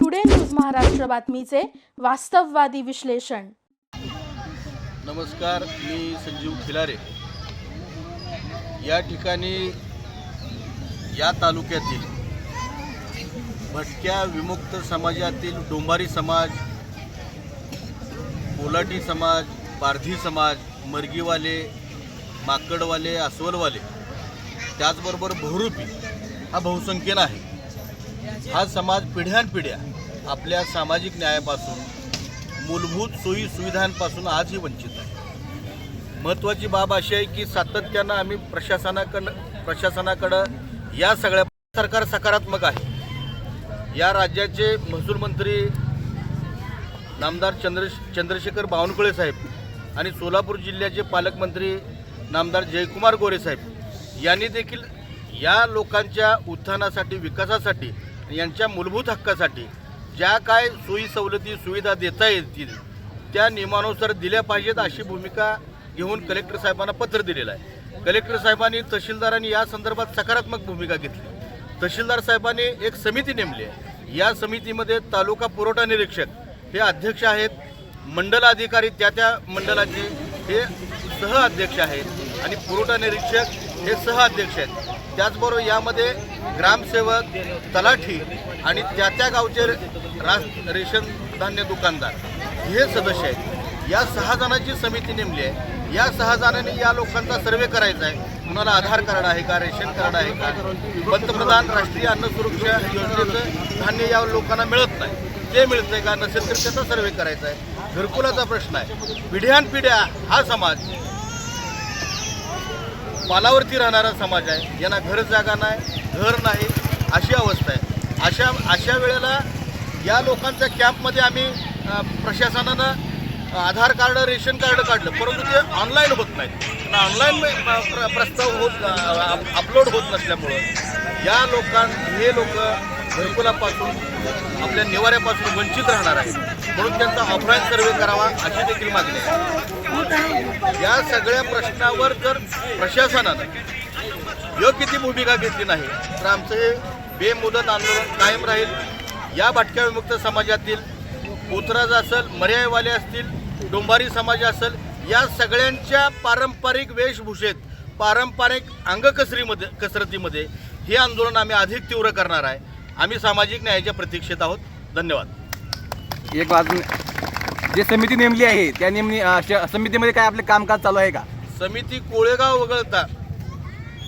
Today news Maharashtra बातमीचे वास्तववादी विश्लेषण नमस्कार मी संजीव खिलारे. या ठिकाणी या तालुक्यातील भटक्या विमुक्त समाजातील डोंबारी समाज कोलाटी समाज पारधी समाज मर्गीवाले माकडवाले अस्वलवाले त्याचबरोबर बहुरूपी हा बहुसंख्येनं आहे. हा समाज पिढ्यानपिढ्या आपल्या सामाजिक न्यायापासून मूलभूत सोयी सुविधांपासून आजही वंचित आहे. महत्त्वाची बाब अशी आहे की सातत्यानं आम्ही प्रशासनाकडं प्रशासनाकडं या सगळ्या सरकार सकारात्मक आहे. या राज्याचे महसूल मंत्री नामदार चंद्र चंद्रशेखर बावनकुळे साहेब आणि सोलापूर जिल्ह्याचे पालकमंत्री नामदार जयकुमार गोरे साहेब यांनी देखील या लोकांच्या उत्थानासाठी विकासासाठी यांच्या मूलभूत हक्कासाठी ज्या काय सोयी सवलती सुविधा देता येतील त्या नियमानुसार दिल्या पाहिजेत अशी भूमिका घेऊन कलेक्टर साहेबांना पत्र दिलेलं आहे. कलेक्टर साहेबांनी तहसीलदारांनी या संदर्भात सकारात्मक भूमिका घेतली. तहसीलदार साहेबांनी एक समिती नेमली आहे. या समितीमध्ये तालुका पुरवठा निरीक्षक हे अध्यक्ष आहेत. मंडल अधिकारी त्या त्या मंडलाचे हे सह अध्यक्ष आहेत आणि पुरवठा निरीक्षक हे सह अध्यक्ष आहेत. त्याचबरोबर यामध्ये ग्रामसेवक तलाठी आणि त्या त्या गावचे रास रेशन धान्य दुकानदार हे सदस्य आहेत. या सहा जणांची समिती नेमली आहे. या सहा जणांनी या लोकांचा सर्वे करायचा आहे. कुणाला आधार कार्ड आहे का रेशन कार्ड आहे का? पंतप्रधान राष्ट्रीय अन्न सुरक्षा योजनेचं धान्य या लोकांना मिळत नाही. ते मिळतंय का? नसेल तर त्याचा सर्वे करायचा आहे. घरकुलाचा प्रश्न आहे. पिढ्यानपिढ्या हा समाज पालावरती राहणारा समाज आहे. यांना घर जागा नाही घर नाही अशी अवस्था आहे. अशा अशा वेळेला या लोकांच्या कॅम्पमध्ये आम्ही प्रशासनानं आधार कार्ड रेशन कार्ड काढलं. परंतु ते ऑनलाईन होत नाहीत. ऑनलाईन प्रस्ताव होत अपलोड होत नसल्यामुळं या लोकां हे लोक घरकुलापासून आपल्या निवाऱ्यापासून वंचित राहणार आहेत. म्हणून त्यांचा ऑफलाईन सर्वे करावा अशी देखील मागणी आहे. या सगळ्या प्रश्नावर जर प्रशासनानं योग्य ती भूमिका घेतली नाही तर आमचं हे बेमुदत आंदोलन कायम राहील. या भटक्या विमुक्त समाजातील उतराज असेल मर्यायवाले असतील डोंबारी समाज असेल या सगळ्यांच्या पारंपरिक वेशभूषेत पारंपरिक अंगकसरीमध्ये कसरतीमध्ये हे आंदोलन आम्ही अधिक तीव्र करणार आहे. आम्ही सामाजिक न्यायाच्या प्रतीक्षेत आहोत. धन्यवाद. एक बाजूने जे समिती नेमली आहे त्या नेमणी समितीमध्ये काय आपले कामकाज चालू आहे का? समिती कोळेगाव वगळता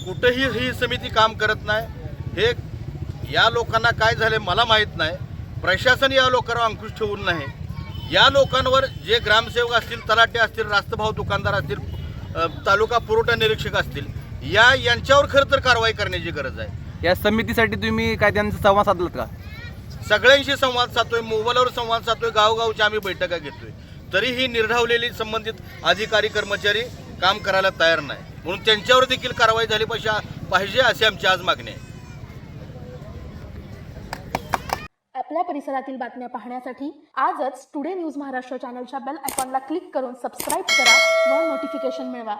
कुठंही ही समिती काम करत नाही. हे या लोकांना काय झाले मला माहीत नाही. प्रशासन या लोकांवर अंकुश ठेवून नाही. या लोकांवर जे ग्रामसेवक असतील तलाटे असतील रास्तभाव दुकानदार असतील तालुका पुरवठा निरीक्षक असतील या यांच्यावर खरं तर कारवाई करण्याची गरज आहे. या समितीसाठी तुम्ही काय त्यांचा संवाद साधलात का? सगळ्यांशी संवाद साधतोय मोबाईलवर संवाद साधतोय गावगावच्या आम्ही बैठका घेतोय. तरीही निर्ढावलेली संबंधित अधिकारी कर्मचारी काम करायला तयार नाही. म्हणून त्यांच्यावर देखील कारवाई झाली पाहिजे पाहिजे अशी आमची आज मागणी आहे. आपल्या परिसरातील बातम्या पाहण्यासाठी आजच टुडे न्यूज महाराष्ट्र चॅनलच्या बेल आयकॉनला क्लिक करून सबस्क्राईब करा व नोटिफिकेशन मिळवा.